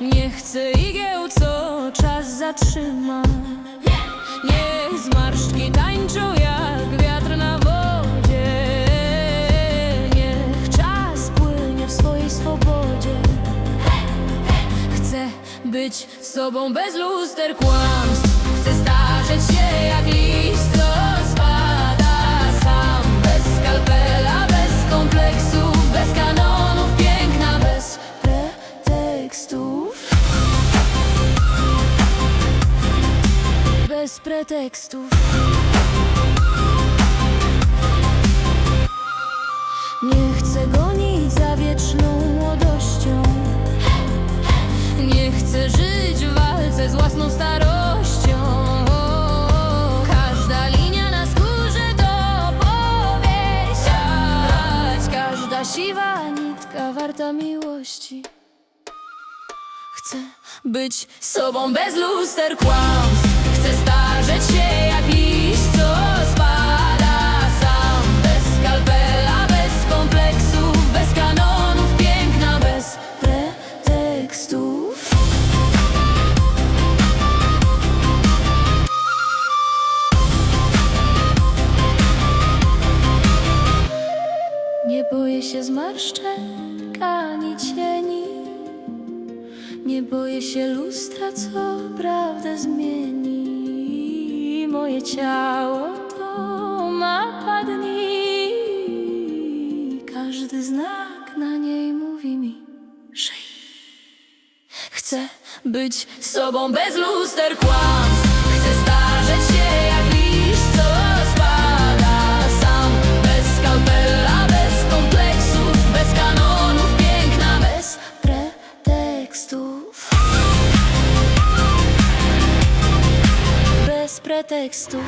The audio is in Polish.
Nie chcę igieł, co czas zatrzyma. Niech zmarszczki tańczą jak wiatr na wodzie. Niech czas płynie w swojej swobodzie. Chcę być sobą bez luster kłamstw. Chcę starzeć się jak listo. Pretekstów Nie chcę gonić za wieczną młodością. Nie chcę żyć w walce z własną starością. Każda linia na skórze to opowieść Każda siwa nitka warta miłości. Chcę być sobą bez luster kłamstw pretekstów Nie boję się zmarszczek ani cieni. Nie boję się lustra, co prawdę zmieni. Moje ciało to mapa dni Każdy znak na niej mówi mi Żyj Chcę być sobą bez luster kłamstw. Chcę starzeć się jak liść, co spada sam. Bez skalpela, bez kompleksów, bez kanonów Piękna, bez pretekstów. Bez pretekstów